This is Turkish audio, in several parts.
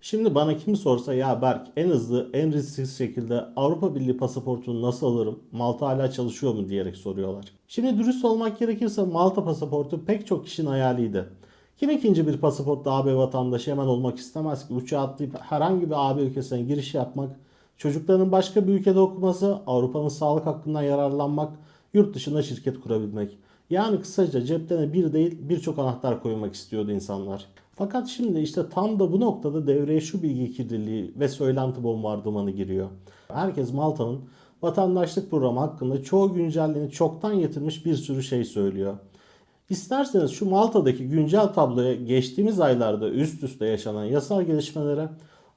Şimdi bana kim sorsa ya Berk en hızlı en risksiz şekilde Avrupa Birliği pasaportunu nasıl alırım? Malta hala çalışıyor mu diyerek soruyorlar. Şimdi dürüst olmak gerekirse Malta pasaportu pek çok kişinin hayaliydi. Kim ikinci bir pasaportla AB vatandaşı hemen olmak istemez ki uçağa atlayıp herhangi bir AB ülkesine giriş yapmak, çocuklarının başka bir ülkede okuması, Avrupa'nın sağlık hakkından yararlanmak, yurt dışında şirket kurabilmek. Yani kısaca ceplerine bir değil birçok anahtar koymak istiyordu insanlar. Fakat şimdi işte tam da bu noktada devreye şu bilgi kirliliği ve söylenti bombardımanı giriyor. Herkes Malta'nın vatandaşlık programı hakkında çoğu güncelliğini çoktan getirmiş bir sürü şey söylüyor. İsterseniz şu Malta'daki güncel tabloya geçtiğimiz aylarda üst üste yaşanan yasal gelişmelere,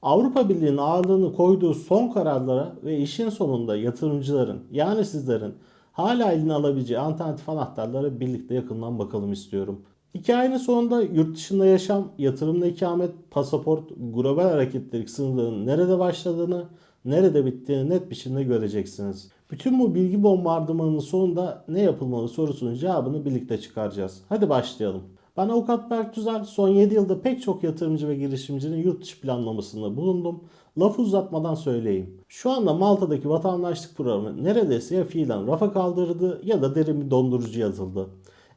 Avrupa Birliği'nin ağırlığını koyduğu son kararlara ve işin sonunda yatırımcıların yani sizlerin hala eline alabileceği alternatif anahtarlara birlikte yakından bakalım istiyorum. Hikayenin sonunda yurt dışında yaşam, yatırımla ikamet, pasaport, global hareketlilik sınırlarının nerede başladığını, nerede bittiğini net biçimde göreceksiniz. Bütün bu bilgi bombardımanının sonunda ne yapılmalı sorusunun cevabını birlikte çıkaracağız. Hadi başlayalım. Ben Avukat Berk Tüzel. Son 7 yılda pek çok yatırımcı ve girişimcinin yurt dışı planlamasında bulundum. Lafı uzatmadan söyleyeyim. Şu anda Malta'daki vatandaşlık programı neredeyse ya fiilen rafa kaldırıldı ya da derin bir dondurucu yazıldı.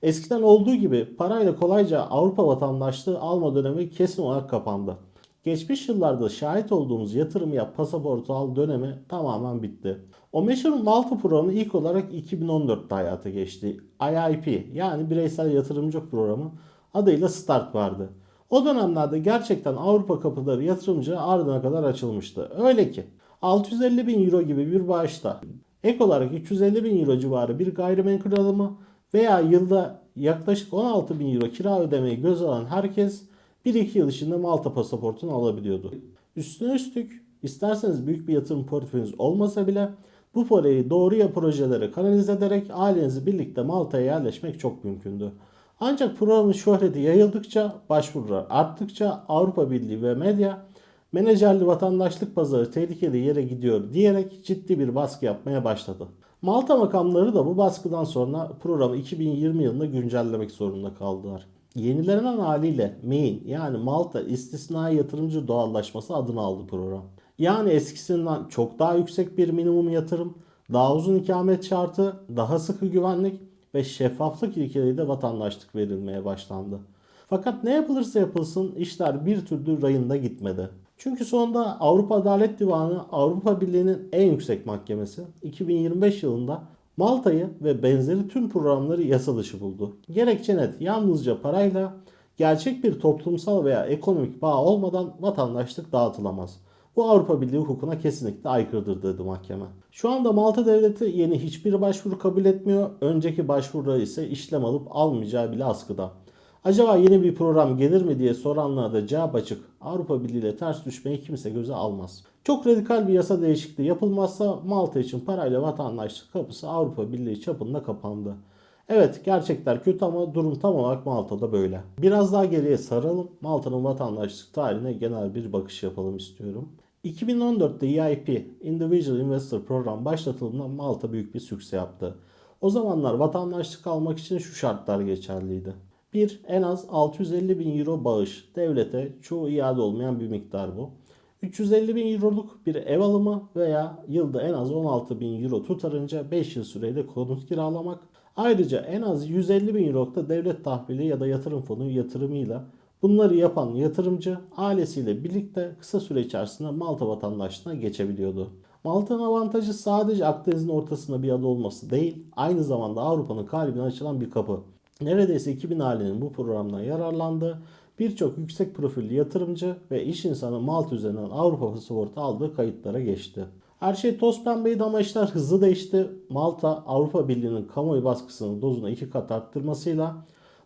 Eskiden olduğu gibi parayla kolayca Avrupa vatandaşlığı alma dönemi kesin olarak kapandı. Geçmiş yıllarda şahit olduğumuz yatırım yap pasaportu al dönemi tamamen bitti. O meşhur Malta programı ilk olarak 2014'te hayata geçti. IIP yani Bireysel Yatırımcı Programı adıyla Start vardı. O dönemlerde gerçekten Avrupa kapıları yatırımcı ardına kadar açılmıştı. Öyle ki 650 bin euro gibi bir bağışta ek olarak 350 bin euro civarı bir gayrimenkul alımı veya yılda yaklaşık 16 bin euro kira ödemeyi göz alan herkes 1-2 yıl içinde Malta pasaportunu alabiliyordu. Üstüne üstlük isterseniz büyük bir yatırım portföyünüz olmasa bile bu parayı doğruya projelere kanalize ederek ailenizi birlikte Malta'ya yerleşmek çok mümkündü. Ancak programın şöhreti yayıldıkça, başvurular arttıkça Avrupa Birliği ve medya menajerli vatandaşlık pazarı tehlikeli yere gidiyor diyerek ciddi bir baskı yapmaya başladı. Malta makamları da bu baskıdan sonra programı 2020 yılında güncellemek zorunda kaldılar. Yenilenen haliyle MAIN yani Malta İstisnai Yatırımcı Doğallaşması adını aldı program. Yani eskisinden çok daha yüksek bir minimum yatırım, daha uzun ikamet şartı, daha sıkı güvenlik ve şeffaflık ilkeleriyle vatandaşlık verilmeye başlandı. Fakat ne yapılırsa yapılsın işler bir türlü rayında gitmedi. Çünkü sonunda Avrupa Adalet Divanı Avrupa Birliği'nin en yüksek mahkemesi 2025 yılında Malta'yı ve benzeri tüm programları yasa dışı buldu. Gerekçe net yalnızca parayla gerçek bir toplumsal veya ekonomik bağ olmadan vatandaşlık dağıtılamaz. Bu Avrupa Birliği hukukuna kesinlikle aykırıdır dedi mahkeme. Şu anda Malta devleti yeni hiçbir başvuru kabul etmiyor. Önceki başvuruları ise işlem alıp almayacağı bile askıda. Acaba yeni bir program gelir mi diye soranlara da cevap açık. Avrupa Birliği ile ters düşmeyi kimse göze almaz. Çok radikal bir yasa değişikliği yapılmazsa Malta için parayla vatandaşlık kapısı Avrupa Birliği çapında kapandı. Evet gerçekler kötü ama durum tam olarak Malta'da böyle. Biraz daha geriye saralım. Malta'nın vatandaşlık tarihine genel bir bakış yapalım istiyorum. 2014'te EIP, Individual Investor Program başlatıldığında Malta büyük bir sükse yaptı. O zamanlar vatandaşlık almak için şu şartlar geçerliydi. 1. En az 650 bin euro bağış. Devlete çoğu iade olmayan bir miktar bu. 350 bin euroluk bir ev alımı veya yılda en az 16 bin euro tutarınca 5 yıl süreyle konut kiralamak. Ayrıca en az 150 bin euroluk da devlet tahvili ya da yatırım fonu yatırımıyla bunları yapan yatırımcı ailesiyle birlikte kısa süre içerisinde Malta vatandaşlığına geçebiliyordu. Malta'nın avantajı sadece Akdeniz'in ortasında bir ada olması değil, aynı zamanda Avrupa'nın kalbine açılan bir kapı. Neredeyse 2000 ailenin bu programdan yararlandığı birçok yüksek profilli yatırımcı ve iş insanı Malta üzerinden Avrupa pasaportu aldığı kayıtlara geçti. Her şey toz pembeydi ama işler hızlı değişti. Malta Avrupa Birliği'nin kamuoyu baskısının dozunu iki kat arttırmasıyla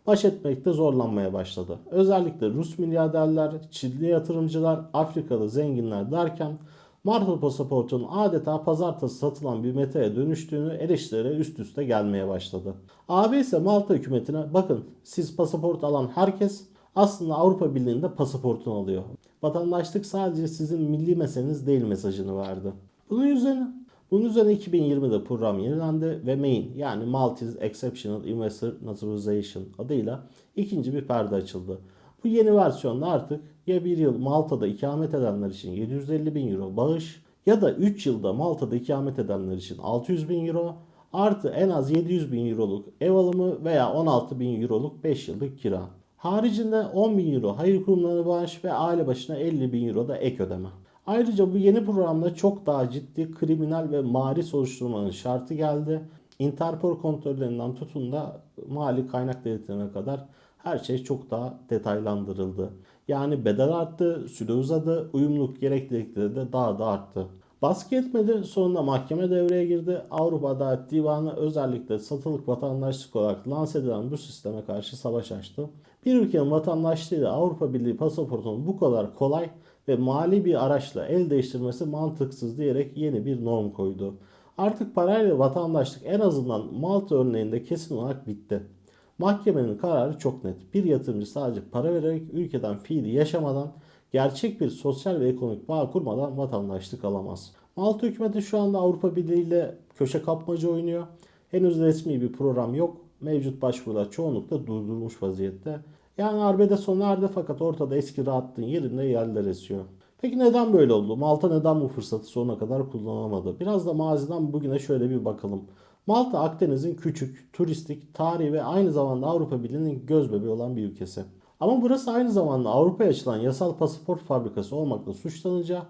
baş etmekte zorlanmaya başladı. Özellikle Rus milyarderler, Çinli yatırımcılar, Afrikalı zenginler derken Malta pasaportunun adeta pazartesi satılan bir metaya dönüştüğünü eleştirilere üst üste gelmeye başladı. AB ise Malta hükümetine bakın siz pasaport alan herkes aslında Avrupa Birliği'nde pasaportunu alıyor. Vatandaşlık sadece sizin milli meseleniz değil mesajını verdi. Bunun üzerine bunun üzerine 2020'de program yenilendi ve MAIN yani Maltese Exceptional Investor Naturalization adıyla ikinci bir perde açıldı. Bu yeni versiyonda artık Ya bir yıl Malta'da ikamet edenler için 750 bin euro bağış ya da 3 yılda Malta'da ikamet edenler için 600 bin euro artı en az 700 bin euroluk ev alımı veya 16 bin euroluk 5 yıllık kira. Haricinde 10 bin euro hayır kurumlarına bağış ve aile başına 50 bin euro da ek ödeme. Ayrıca bu yeni programda çok daha ciddi kriminal ve mali soruşturmanın şartı geldi. Interpol kontrollerinden tutun da mali kaynak denetlerine kadar her şey çok daha detaylandırıldı. Yani bedel arttı, süre uzadı, uyumluluk gereklilikleri de daha da arttı. Baskı etmedi, sonunda mahkeme devreye girdi. Avrupa Adalet Divanı özellikle satılık vatandaşlık olarak lanse edilen bu sisteme karşı savaş açtı. Bir ülkenin vatandaşlığıyla Avrupa Birliği pasaportunun bu kadar kolay ve mali bir araçla el değiştirmesi mantıksız diyerek yeni bir norm koydu. Artık parayla vatandaşlık en azından Malta örneğinde kesin olarak bitti. Mahkemenin kararı çok net. Bir yatırımcı sadece para vererek ülkeden fiili yaşamadan gerçek bir sosyal ve ekonomik bağ kurmadan vatandaşlık alamaz. Malta hükümeti şu anda Avrupa Birliği ile köşe kapmaca oynuyor. Henüz resmi bir program yok. Mevcut başvurular çoğunlukla durdurulmuş vaziyette. Yani arbede sona erdi fakat ortada eski rahatlığın yerinde yerler esiyor. Peki neden böyle oldu? Malta neden bu fırsatı sonuna kadar kullanamadı? Biraz da maziden bugüne şöyle bir bakalım. Malta Akdeniz'in küçük, turistik, tarihi ve aynı zamanda Avrupa Birliği'nin göz bebeği olan bir ülkesi. Ama burası aynı zamanda Avrupa'ya açılan yasal pasaport fabrikası olmakla suçlanınca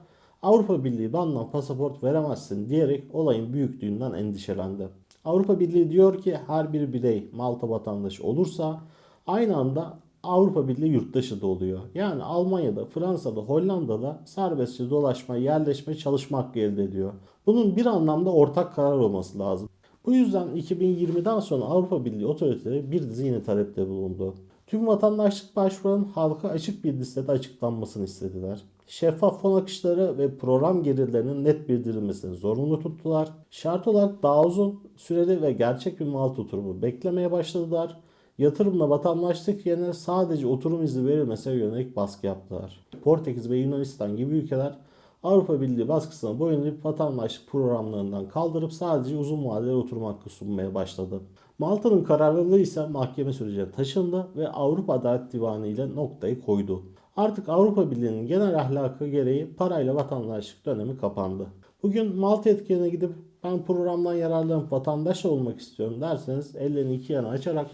Avrupa Birliği bana pasaport veremezsin diyerek olayın büyüklüğünden endişelendi. Avrupa Birliği diyor ki her bir birey Malta vatandaşı olursa aynı anda Avrupa Birliği yurttaşı da oluyor. Yani Almanya'da, Fransa'da, Hollanda'da serbestçe dolaşma, yerleşme, çalışma hakkı elde ediyor. Bunun bir anlamda ortak karar olması lazım. Bu yüzden 2020'den sonra Avrupa Birliği otoriteleri bir dizi yeni talepte bulundu. Tüm vatandaşlık başvurularının halka açık bir listede açıklanmasını istediler. Şeffaf fon akışları ve program gelirlerinin net bildirilmesini zorunlu tuttular. Şart olarak daha uzun süreli ve gerçek bir mal oturumu beklemeye başladılar. Yatırımla vatandaşlık yerine sadece oturum izni verilmesine yönelik baskı yaptılar. Portekiz ve Yunanistan gibi ülkeler Avrupa Birliği baskısına boyun eğip vatandaşlık programlarından kaldırıp sadece uzun vadeli oturum hakkı sunmaya başladı. Malta'nın kararlılığı ise mahkeme sürecine taşındı ve Avrupa Adalet Divanı ile noktayı koydu. Artık Avrupa Birliği'nin genel ahlakı gereği parayla vatandaşlık dönemi kapandı. Bugün Malta etkilerine gidip ben programdan yararlanıp vatandaş olmak istiyorum derseniz ellerini iki yana açarak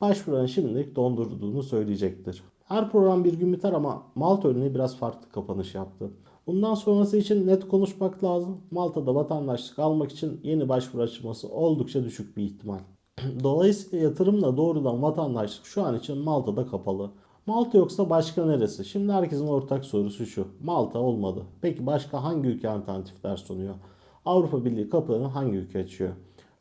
başvuranın şimdilik dondurduğunu söyleyecektir. Her program bir gün biter ama Malta örneği biraz farklı kapanış yaptı. Bundan sonrası için net konuşmak lazım. Malta'da vatandaşlık almak için yeni başvuru açılması oldukça düşük bir ihtimal. Dolayısıyla yatırımla doğrudan vatandaşlık şu an için Malta'da kapalı. Malta yoksa başka neresi? Şimdi herkesin ortak sorusu şu. Malta olmadı. Peki başka hangi ülke alternatifler sunuyor? Avrupa Birliği kapılarını hangi ülke açıyor?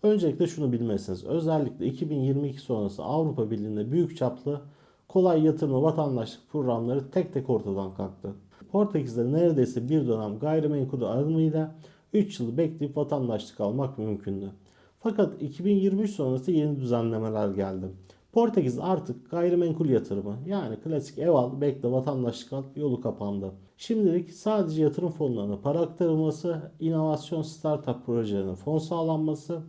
Öncelikle şunu bilmelisiniz. Özellikle 2022 sonrası Avrupa Birliği'nde büyük çaplı kolay yatırımlı vatandaşlık programları tek tek ortadan kalktı. Portekiz'de neredeyse bir dönem gayrimenkul alımıyla 3 yıl bekleyip vatandaşlık almak mümkündü. Fakat 2023 sonrası yeni düzenlemeler geldi. Portekiz artık gayrimenkul yatırımı yani klasik ev al, bekle vatandaşlık al yolu kapandı. Şimdilik sadece yatırım fonlarına para aktarılması, inovasyon startup projelerine fon sağlanması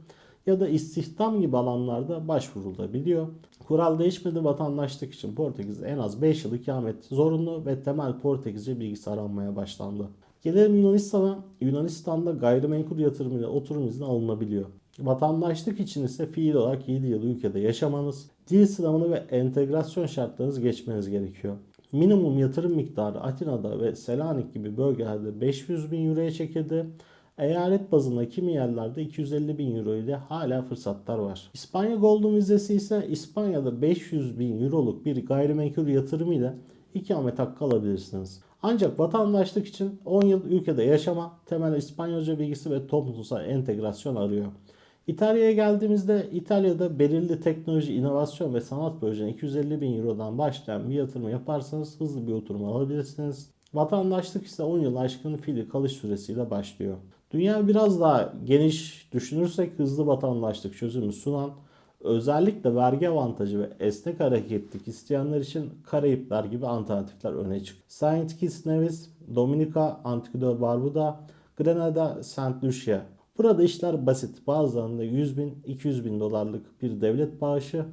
ya da istihdam gibi alanlarda başvurulabiliyor. Kural değişmedi vatandaşlık için Portekiz en az 5 yıl ikamet zorunlu ve temel Portekizce bilgisi aranmaya başlandı. Gelelim Yunanistan'a. Yunanistan'da gayrimenkul yatırımıyla oturum izni alınabiliyor. Vatandaşlık için ise fiil olarak 7 yıl ülkede yaşamanız, dil sınavını ve entegrasyon şartlarınızı geçmeniz gerekiyor. Minimum yatırım miktarı Atina'da ve Selanik gibi bölgelerde 500 bin euroya çekildi. Eyalet bazında kimi yerlerde 250 bin euro ile hala fırsatlar var. İspanya Golden vizesi ise İspanya'da 500 bin euroluk bir gayrimenkul yatırımı ile ikamet hakkı alabilirsiniz. Ancak vatandaşlık için 10 yıl ülkede yaşama, temel İspanyolca bilgisi ve toplumsal entegrasyon arıyor. İtalya'ya geldiğimizde İtalya'da belirli teknoloji, inovasyon ve sanat projelerine 250 bin Euro'dan başlayan bir yatırım yaparsanız hızlı bir oturum alabilirsiniz. Vatandaşlık ise 10 yıl aşkın fiili kalış süresiyle başlıyor. Dünya biraz daha geniş düşünürsek hızlı vatandaşlık çözümü sunan özellikle vergi avantajı ve esnek hareketlik isteyenler için Karayipler gibi alternatifler öne çıktı. Saint Kitts Nevis, Dominika, Antigua Barbuda, Grenada, Saint Lucia Burada işler basit. Bazılarında 100 bin, 200 bin dolarlık bir devlet bağışı.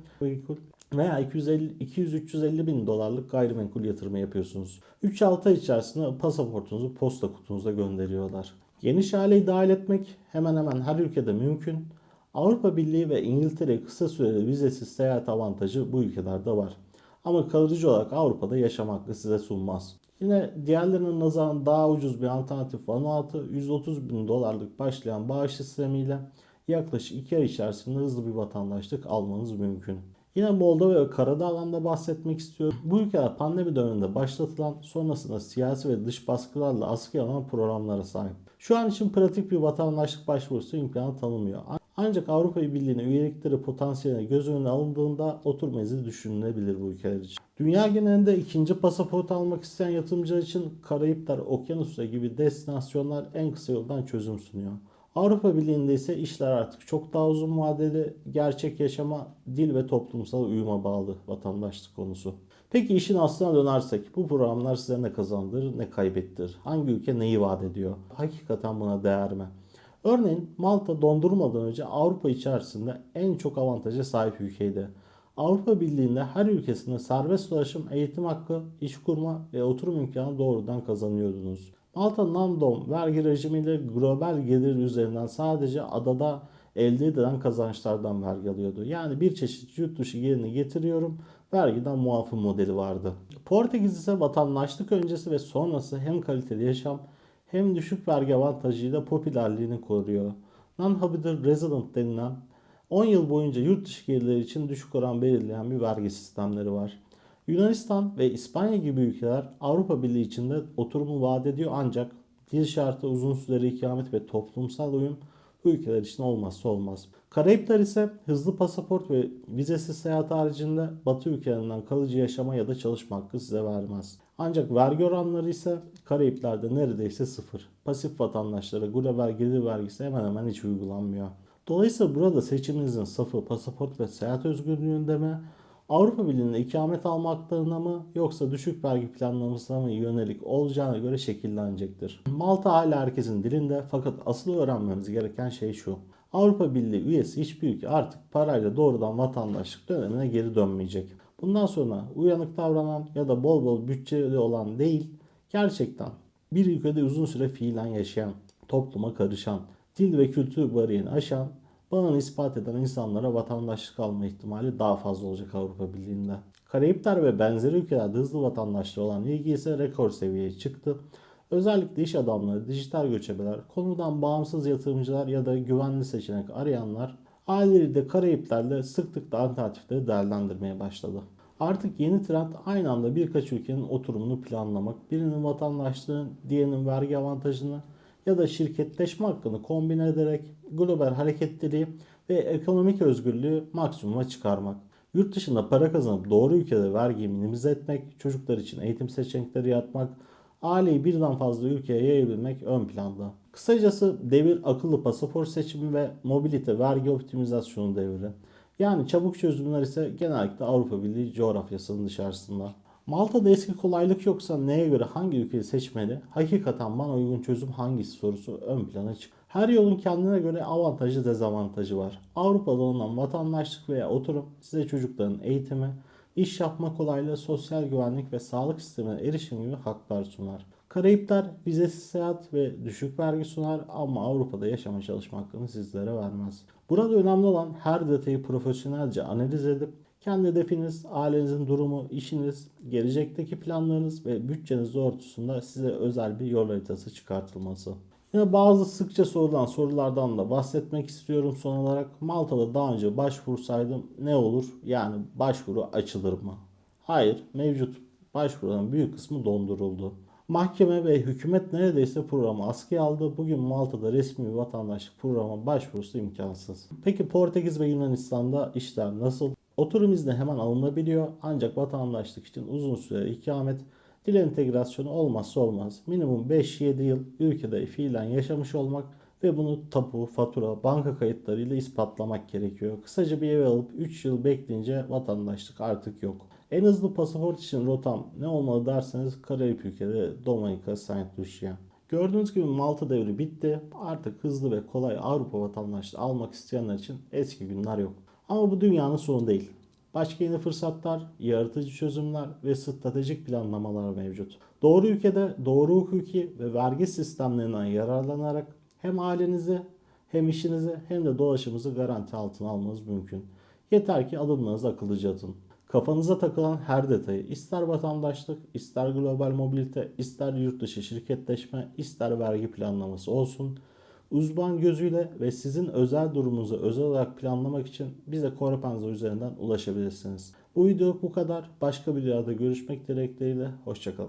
veya 200-350 bin dolarlık gayrimenkul yatırımı yapıyorsunuz. 3-6 ay içerisinde pasaportunuzu posta kutunuza gönderiyorlar. Geniş aileyi dahil etmek hemen hemen her ülkede mümkün. Avrupa Birliği ve İngiltere kısa süreli vizesiz seyahat avantajı bu ülkelerde var. Ama kalıcı olarak Avrupa'da yaşam hakkı size sunmaz. Yine diğerlerinin nazaran daha ucuz bir alternatif Vanuatu 130 bin dolarlık başlayan bağış sistemiyle yaklaşık 2 ay içerisinde hızlı bir vatandaşlık almanız mümkün. Yine Moldova ve Karadağ'dan bahsetmek istiyorum. Bu ülkeler pandemi döneminde başlatılan sonrasında siyasi ve dış baskılarla askıya alınan programlara sahip. Şu an için pratik bir vatandaşlık başvurusu imkanı tanımıyor. Ancak Avrupa Birliği'ne üyelikleri potansiyeline göz önüne alındığında oturma izni düşünülebilir bu ülkeler için. Dünya genelinde ikinci pasaport almak isteyen yatırımcılar için Karayipler, Okyanusya gibi destinasyonlar en kısa yoldan çözüm sunuyor. Avrupa Birliği'nde ise işler artık çok daha uzun vadeli, gerçek yaşama, dil ve toplumsal uyuma bağlı vatandaşlık konusu. Peki işin aslına dönersek bu programlar size ne kazandırır ne kaybettirir? Hangi ülke neyi vaat ediyor? Hakikaten buna değer mi? Örneğin Malta dondurmadan önce Avrupa içerisinde en çok avantaja sahip ülkeydi. Avrupa Birliği'nde her ülkesinde serbest dolaşım, eğitim hakkı, iş kurma ve oturum imkanı doğrudan kazanıyordunuz. Malta Nandom vergi rejimiyle global gelir üzerinden sadece adada elde edilen kazançlardan vergi alıyordu. Yani bir çeşit yurt dışı gelirini getiriyorum, vergiden muafı modeli vardı. Portekiz ise vatandaşlık öncesi ve sonrası hem kaliteli yaşam hem düşük vergi avantajıyla popülerliğini koruyor. Non-Habited Resident denilen 10 yıl boyunca yurt dışı gelirleri için düşük oran belirleyen bir vergi sistemleri var. Yunanistan ve İspanya gibi ülkeler Avrupa Birliği içinde oturumu vaat ediyor ancak dil şartı, uzun süreli ikamet ve toplumsal uyum bu ülkeler için olmazsa olmaz. Karayipler ise hızlı pasaport ve vizesiz seyahat haricinde Batı ülkelerinden kalıcı yaşama ya da çalışma hakkı size vermez. Ancak vergi oranları ise Karayipler'de neredeyse sıfır. Pasif vatandaşlara global gelir vergisi hemen hemen hiç uygulanmıyor. Dolayısıyla burada seçiminizin safı pasaport ve seyahat özgürlüğünde mi, Avrupa Birliği'nde ikamet alma haklarına mı yoksa düşük vergi planlamasına mı yönelik olacağına göre şekillenecektir. Malta hala herkesin dilinde fakat asıl öğrenmemiz gereken şey şu. Avrupa Birliği üyesi hiçbir ülke artık parayla doğrudan vatandaşlık dönemine geri dönmeyecek. Bundan sonra uyanık davranan ya da bol bol bütçeli olan değil, gerçekten bir ülkede uzun süre fiilen yaşayan, topluma karışan, dil ve kültür bariyerini aşan, bağını ispat eden insanlara vatandaşlık alma ihtimali daha fazla olacak Avrupa Birliği'nde. Karayipler ve benzeri ülkelerde hızlı vatandaşlığı olan ilgi ise rekor seviyeye çıktı. Özellikle iş adamları, dijital göçebeler, konudan bağımsız yatırımcılar ya da güvenli seçenek arayanlar aileleriyle Karayipler'de sıklıkla alternatifleri değerlendirmeye başladı. Artık yeni trend aynı anda birkaç ülkenin oturumunu planlamak, birinin vatandaşlığını, diğerinin vergi avantajını ya da şirketleşme hakkını kombine ederek global hareketliliği ve ekonomik özgürlüğü maksimuma çıkarmak. Yurt dışında para kazanıp doğru ülkede vergiyi minimize etmek, çocuklar için eğitim seçenekleri yaratmak, aileyi birden fazla ülkeye yayabilmek ön planda. Kısacası devir akıllı pasaport seçimi ve mobilite vergi optimizasyonu devri. Yani çabuk çözümler ise genellikle Avrupa Birliği coğrafyasının dışarısında. Malta'da eski kolaylık yoksa neye göre hangi ülkeyi seçmeli? Hakikaten bana uygun çözüm hangisi sorusu ön plana çık. Her yolun kendine göre avantajı dezavantajı var. Avrupa'da olunan vatandaşlık veya oturum size çocukların eğitimi, iş yapma kolaylığı, sosyal güvenlik ve sağlık sistemine erişim gibi haklar sunar. Karayipler vizesiz seyahat ve düşük vergi sunar ama Avrupa'da yaşama çalışma hakkını sizlere vermez. Burada önemli olan her detayı profesyonelce analiz edip kendi hedefiniz, ailenizin durumu, işiniz, gelecekteki planlarınız ve bütçeniz doğrultusunda size özel bir yol haritası çıkartılması. Yine bazı sıkça sorulan sorulardan da bahsetmek istiyorum son olarak. Malta'da daha önce başvursaydım ne olur? Yani başvuru açılır mı? Hayır, mevcut başvuruların büyük kısmı donduruldu. Mahkeme ve hükümet neredeyse programı askıya aldı. Bugün Malta'da resmi vatandaşlık programı başvurusu imkansız. Peki Portekiz ve Yunanistan'da işler nasıl? Oturum izni hemen alınabiliyor ancak vatandaşlık için uzun süre ikamet, dil entegrasyonu olmazsa olmaz. Minimum 5-7 yıl ülkede fiilen yaşamış olmak ve bunu tapu, fatura, banka kayıtlarıyla ispatlamak gerekiyor. Kısaca bir ev alıp 3 yıl bekleyince vatandaşlık artık yok. En hızlı pasaport için rotam ne olmalı derseniz Karayip ülkeleri Dominika, Saint Lucia. Gördüğünüz gibi Malta devri bitti. Artık hızlı ve kolay Avrupa vatandaşlığı almak isteyenler için eski günler yok. Ama bu dünyanın sonu değil. Başka yeni fırsatlar, yaratıcı çözümler ve stratejik planlamalar mevcut. Doğru ülkede doğru hukuki ve vergi sistemlerinden yararlanarak hem ailenizi hem işinizi hem de dolaşımınızı garanti altına almanız mümkün. Yeter ki adımlarınızı akıllıca atın. Kafanıza takılan her detayı ister vatandaşlık, ister global mobilite, ister yurt dışı şirketleşme, ister vergi planlaması olsun. Uzman gözüyle ve sizin özel durumunuzu özel olarak planlamak için bize Korepanza üzerinden ulaşabilirsiniz. Bu video bu kadar. Başka bir yerde görüşmek dilekleriyle. Hoşçakalın.